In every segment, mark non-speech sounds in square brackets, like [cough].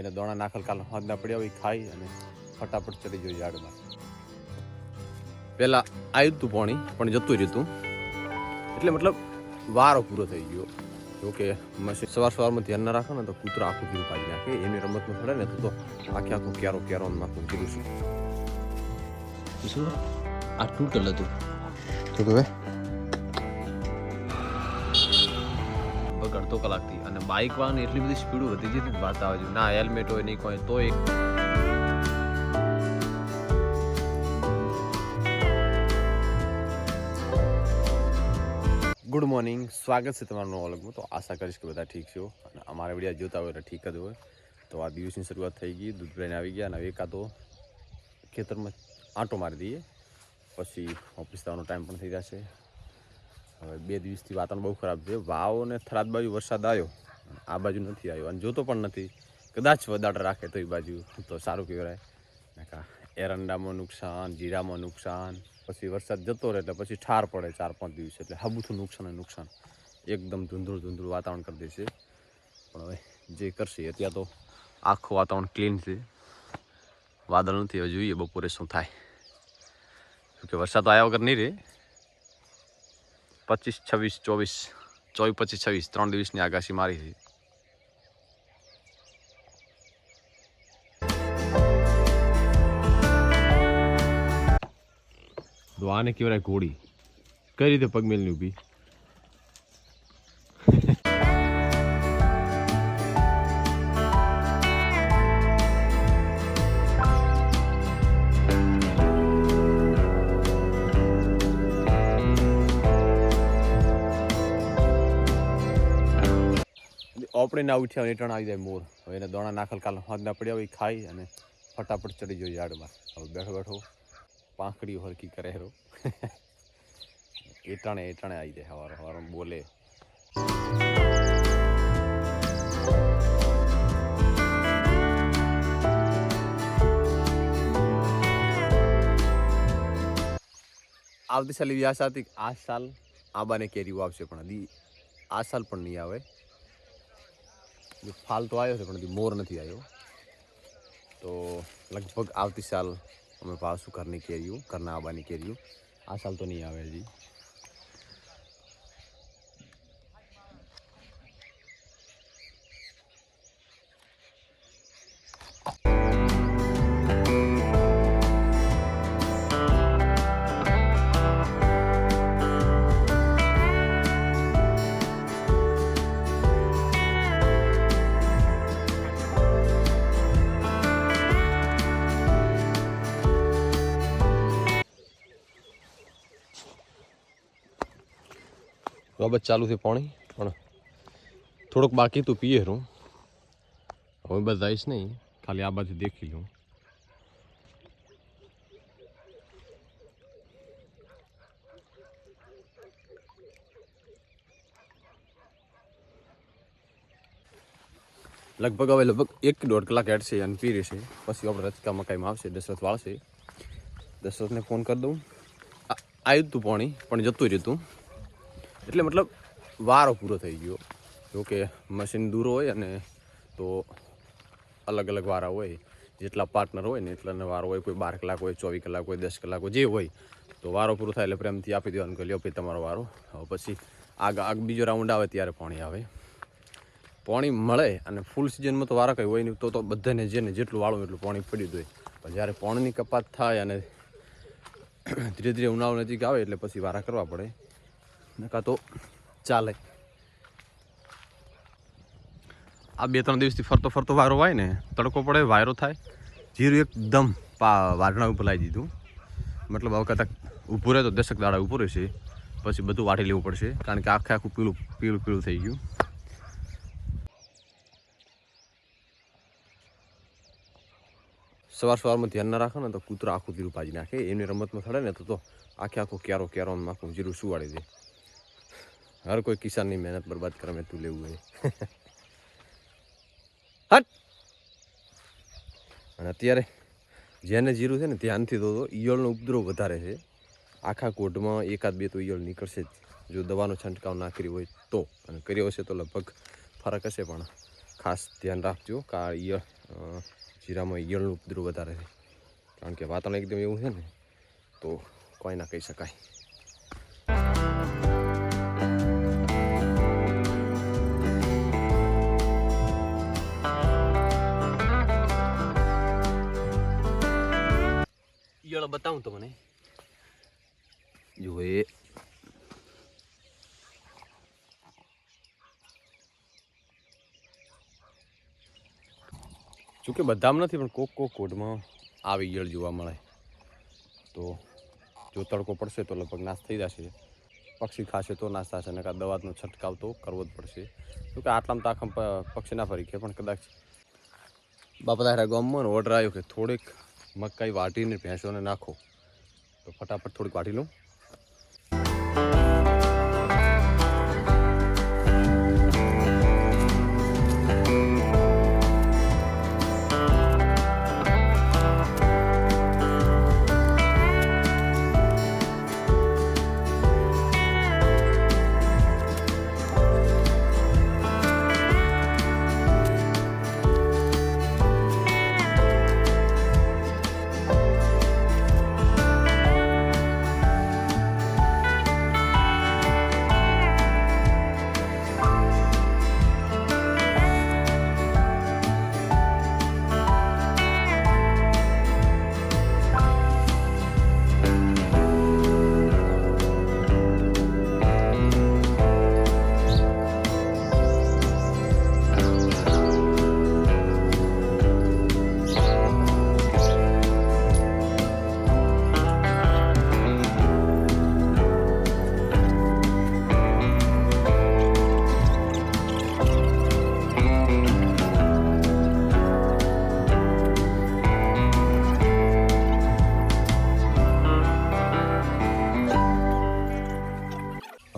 એને દોણા નાખલ કાલ હાથના પડ્યા હોય ખાઈ અને ફટાફટ ચડી ગયો ઝાડમાં. પહેલા આવ્યું હતું પાણી પણ જતું રહ્યું એટલે મતલબ વારો પૂરો થઈ ગયો. જોકે મશીન સવાર સવારમાં ધ્યાન ના રાખો ને તો કૂતરો આખું ધીરું પાડી નાખે એની રમતમાં થડે ને તો તો આખે આખું ક્યારો ક્યારો નાખું ધીરું છું. શું? શું આ તૂટલ હતું. તો હવે અડધો કલાકથી અને બાઇક વાળાની એટલી બધી સ્પીડ વધી જતી વાત આવે છે. ના હેલ્મેટ હોય નહીં કોઈ તો એક ગુડ મોર્નિંગ સ્વાગત છે તમારું અલગમાં તો આશા કરીશ કે બધા ઠીક છો. અને અમારા વીડિયો જોતા હોય એટલે ઠીક જ હોય. તો આ દિવસની શરૂઆત થઈ ગઈ. દૂધ લઈને આવી ગયા અને હવે એકાદો ખેતરમાં આંટો મારી દઈએ. પછી ઓફિસ જવાનો ટાઈમ પણ થઈ જશે. હવે બે દિવસથી વાતાવરણ બહુ ખરાબ છે. વાવ અને થરાદ બાજુ વરસાદ આવ્યો. આ બાજુ નથી આવ્યો. અને જોતો પણ નથી. કદાચ વધારે રાખે તો એ બાજુ. તો સારું કહેવાય. એરંડામાં નુકસાન, જીરામાં નુકસાન. પછી વરસાદ જતો રહે એટલે પછી ઠાર પડે ચાર પાંચ દિવસ એટલે હબુથું નુકસાન અને નુકસાન. એકદમ ધૂંધળું ધૂંધળું વાતાવરણ કરી દેશે પણ હવે જે કરશે, અત્યારે તો આખું વાતાવરણ ક્લીન છે. વાદળ નથી, હવે જોઈએ બપોરે શું થાય. કે વરસાદ આવ્યા વગર નહીં રહે. પચીસ, છવ્વીસ, ચોવીસ ચોવીસ, પચીસ, છવ્વીસ, ત્રણ દિવસની આગાશી મારી હતી તો આને કહેવાય ઘોડી કઈ રીતે પગમેલની ઊભી? આપણે ના ઉઠ્યા હોય એટલે આવી જાય મોર. હવે એને દોણા નાખલ, કાલ હાથના પડ્યા હોય ખાઈ અને ફટાફટ ચડી જાય ઝાડમાં હવે બેઠો બેઠો પાંખડી હરકી કરે હેરો એટાણે એટાણે આવી જાય, હવાર હવાર બોલે. આવતી સાલ એવી આશા હતી આ સાલ આંબાને કેરીઓ આવશે પણ હજી આ સાલ પણ નહીં આવે. ફાલ તો આવ્યો છે, પણ હજી મોર નથી આવ્યો. તો લગભગ આવતી સાલ અમે પાવશું ઘરની કેરીઓ ઘરના આબાની કેરીઓ. આ સાલ તો નહીં આવે હજી. બાબત ચાલુ છે પાણી, પણ થોડુંક બાકી તો પીએ હું હવે બધાઈશ નહીં, ખાલી આ બાજુ દેખી લઉં. લગભગ હવે લગભગ એક દોઢ કલાક હેડશે અને પી રહેશે પછી આપણે રચકા મકાઈમાં આવશે દશરથ વાળશે. દશરથને ફોન કરી દઉં. આવ્યું હતું પાણી, પણ જતું રહ્યું હતું એટલે મતલબ વારો પૂરો થઈ ગયો. જોકે મશીન દૂર હોય અને તો અલગ અલગ વારા હોય, જેટલા પાર્ટનર હોય ને એટલાને વારો હોય, કોઈ બાર કલાક હોય, ચોવીસ કલાક હોય, દસ કલાક હોય, જે હોય, તો વારો પૂરો થાય એટલે પ્રેમથી આપી દેવાનું કે લ્યો ભાઈ તમારો વારો. હવે પછી આગ આગ બીજો રાઉન્ડ આવે ત્યારે પાણી આવે. પાણી મળે અને ફૂલ સિઝનમાં તો વારા કંઈ હોય નહીં, તો તો બધાને જેને જેટલું વાળું એટલું પાણી પડ્યું હોય. પણ જ્યારે પાણીની કપાત થાય અને ધીરે ધીરે ઉનાળો નજીક આવે એટલે પછી વારા કરવા પડે. નકા તો ચાલે. આ બે ત્રણ દિવસથી ફરતો ફરતો વારો હોય ને, તડકો પડે, વાયરો થાય. જીરું એકદમ પા વારણા ઉપર લાવી દીધું. મતલબ હવે કદાચ ઊભું રહે તો દશક દાડા ઊભું રહેશે. પછી બધું વાટી લેવું પડશે. કારણ કે આખે આખું પીળું પીળું પીળું થઈ ગયું. સવાર સવારમાં ધ્યાન ના રાખો ને તો કૂતરો આખું જીરું પાજી નાખે. એની રમતમાં થડે ને તો આખે આખું ક્યારો ક્યારો આખું જીરું સુવાડી દે. હર કોઈ કિસાનની મહેનત બરબાદ કરે મેં તું લેવું હોય હટ અને અત્યારે જેને જીરું છે ને ધ્યાનથી તો ઈયળનો ઉપદ્રવ વધારે છે આખા કોટમાં એકાદ બે તો ઈયળ નીકળશે જ જો દવાનો છંટકાવ ના કર્યો હોય તો અને કર્યો હશે તો લગભગ ફરક હશે પણ ખાસ ધ્યાન રાખજો કે આ ઈયળ જીરામાં ઈયળનું ઉપદ્રવ વધારે છે કારણ કે વાતાવરણ એકદમ એવું છે ને તો કોઈ ના કહી શકાય ઈયળ બતાવું તમને જો એ. જોકે બધામાં નથી, પણ કોક કોક કોડમાં આવી ગયેલ જોવા મળે. તો જો તડકો પડશે તો લગભગ નાશ થઈ જશે. પક્ષી ખાશે તો નાશ થશે અને કાં દવાનો છંટકાવ તો કરવો જ પડશે. તો કે આટલામાં તો આખા ફરી કે પણ કદાચ બાપા તારા ગામમાં ઓર્ડર આવ્યો કે થોડીક મકાઈ વાટીને ભેંસોને નાખો. તો ફટાફટ થોડીક વાટી લઉં.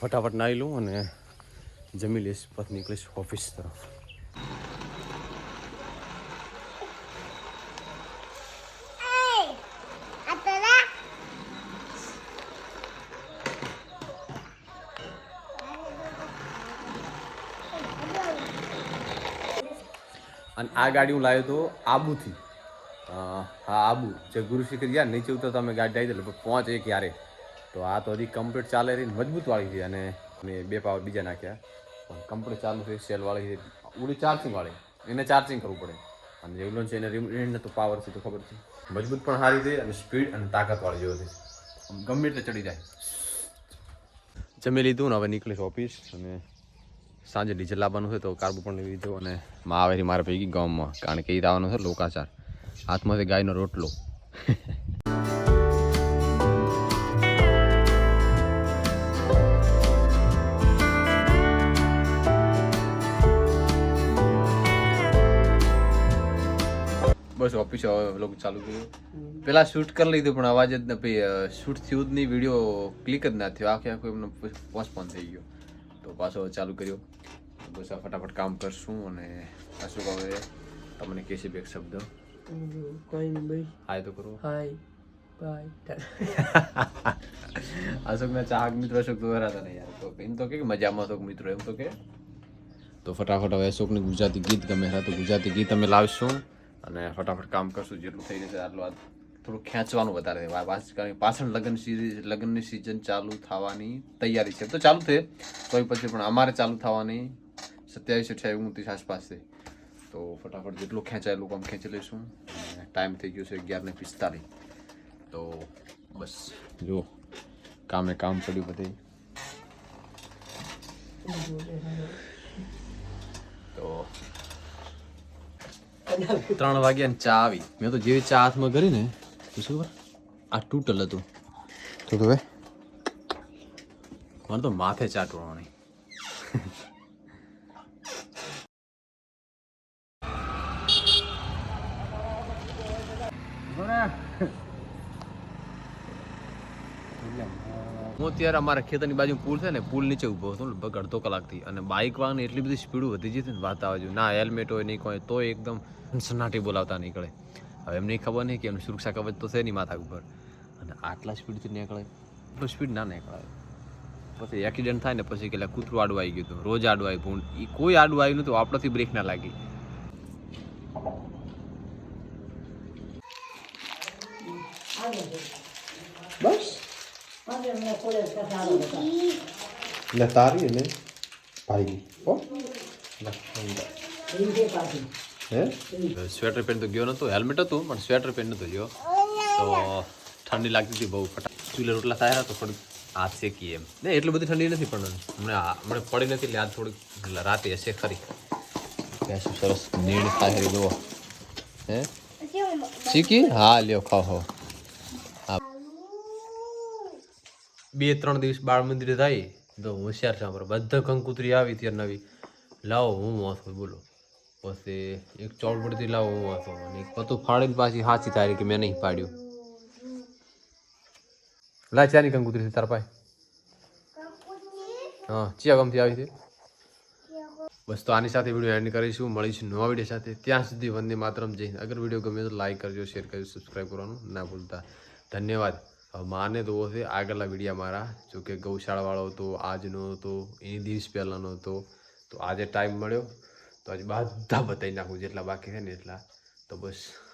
ફટાફટ નાહી લઉં અને જમી લઈશ પછી નીકળીશ ઓફિસ તરફ. અને આ ગાડી હું લાવ્યો હતો આબુથી. હા આબુ. જે ગુરુ શિખર ગયા નીચે ઉતરતા અમે ગાડી આવી દે પહોંચે એક યારે. તો આ તો હજી કમ્પ્લીટ ચાલે રહી મજબૂત વાળી છે અને મેં બે પાવર બીજા નાખ્યા. પણ કમ્પ્લીટ ચાલુ છે સેલ વાળી છે ચાર્જિંગ વાળી. એને ચાર્જિંગ કરવું પડે. અને રેગ્યુલર છે એને રીણ તો પાવર છે તો ખબર છે. મજબૂત પણ સારી છે અને સ્પીડ અને તાકાત વાળી જેવો છે. ગમે એટલે ચડી જાય. જમી લીધું ને હવે નીકળીશ ઓફિસ અને સાંજે ડીઝલ લાવવાનું છે તો કાર્બો પણ લઈ લીધો અને માં આવેલી મારા ભેગી ગામમાં. કારણ કે એ લાવવાનું છે લોકાચાર. હાથમાંથી ગાયનો રોટલો. [laughs] બસ ઓફિસ વ્લોગ ચાલુ કર્યું. પેલા શૂટ કરી લીધું પણ અવાજ જ ન શૂટ થયું જ નહીં વીડિયો ક્લિક જ ના થયો. આખે આખો એમનો પોસ્ટપોન થઈ ગયો. તો પાછો ચાલુ કર્યો. બસ આ ફટાફટ કામ કરશું અને અશોક હવે તમને કહેશે બે શબ્દ. કોઈ નહીં ભાઈ. હાય તો કરો. હાય [laughs] અશોકના ચાહક મિત્રો અશોક તો હરાતા નહીં યાર. તો એમ તો કે મજામાં અશોક મિત્રો એમ તો કે. તો ફટાફટ હવે અશોકને ગુજરાતી ગીત ગમે છે તો ગુજરાતી ગીત અમે લાવશું. અને ફટાફટ કામ કરશું, જેટલું થઈ જશે આટલું આ થોડું ખેંચવાનું વધારે. કારણ કે પાછળ લગ્ન સિરીઝ લગ્નની સિઝન ચાલુ થવાની તૈયારી છે. તો ચાલુ થઈ કોઈ પછી પણ અમારે ચાલુ થવાની સત્યાવીસ, અઠ્યાવીસ ઉનત્રીસ આસપાસ છે તો ફટાફટ જેટલું ખેંચાય એટલું કામ ખેંચી લઈશું. ટાઈમ થઈ ગયો છે અગિયાર ને પિસ્તાલીસ. તો બસ, જો, કામે કામ પડ્યું બધે. તો ત્રણ વાગ્યા ચા આવી. મેં તો જેવી ચા હાથમાં કરી ને તો શું આ તૂટલ હતું. તો હવે મને તો માથે ચા ટોળવાની. હું અત્યારે અમારા ખેતરની બાજુ પુલ છે ને, પુલ નીચે ઊભો હતો, લગભગ અડધો કલાકથી. અને બાઇક વાળાની એટલી બધી સ્પીડ વધી જતી ને, વાત આવે ના હેલમેટ હોય નહીં કોઈ તો એકદમ સન્નાટી બોલાવતા નીકળે. હવે એમને ખબર નહીં કે એમની સુરક્ષા કવચ તો છે નહીં માથા ઉપર. અને આટલા સ્પીડથી નીકળે. એટલું સ્પીડ ના નીકળાય પછી એક્સિડન્ટ થાય ને, પછી કે કૂતરું આડું આવી ગયું હતું. રોજ આડું આવ્યું પણ એ કોઈ આડું આવ્યું નહોતું. આપણાથી બ્રેક ના લાગી. બસ. લે તારી ને ભાઈ હે સ્વેટર પહેરી તો ગયો નતો હેલ્મેટ હતું પણ સ્વેટર પહેરી નતો ગયો તો ઠંડી લાગતી હતી બહુ ફટાક ચૂલે રોટલા થાય તો થોડીક હાથ શેકી એમ ને એટલી બધી ઠંડી નથી પણ મને મને પડી નથી એટલે આ થોડીક રાતે હશે ખરી સરસ નીણ થાય જુઓ હે શીખી હા લ્યો ખાઓ ખાઓ હા બે ત્રણ દિવસ બાળ મંદિરે થાય તો હોશિયાર અમારે. બધા કંકુતરી આવી ત્યાં નવી. લાવો, હું વાંચો બોલો. પછી એક ચોળપડતી લાવો, હું વાંચો અને એક પતું ફાડીને પાછી સાચી તારી કે મેં નહીં પાડ્યું. લા, ચાની કંકુતરી છે તારા પાસે? હા, ચિયા ગમતી આવી છે? બસ તો આની સાથે વીડિયો એન્ડ કરીશું. મળીશું નવા વીડિયો સાથે. ત્યાં સુધી વંદે માતરમ. જઈને અગર વીડિયો ગમે તો લાઈક કરજો શેર કરજો સબસ્ક્રાઈબ કરવાનું ના ભૂલતા. ધન્યવાદ. માને તો હશે આગળના વિડીયા મારા જો કે ગૌશાળાવાળો હતો, આજનો હતો, એની દિવસ પહેલાંનો હતો, તો આજે ટાઈમ મળ્યો. તો આજે બધા બતાવી નાખું જેટલા બાકી છે ને એટલા. તો બસ.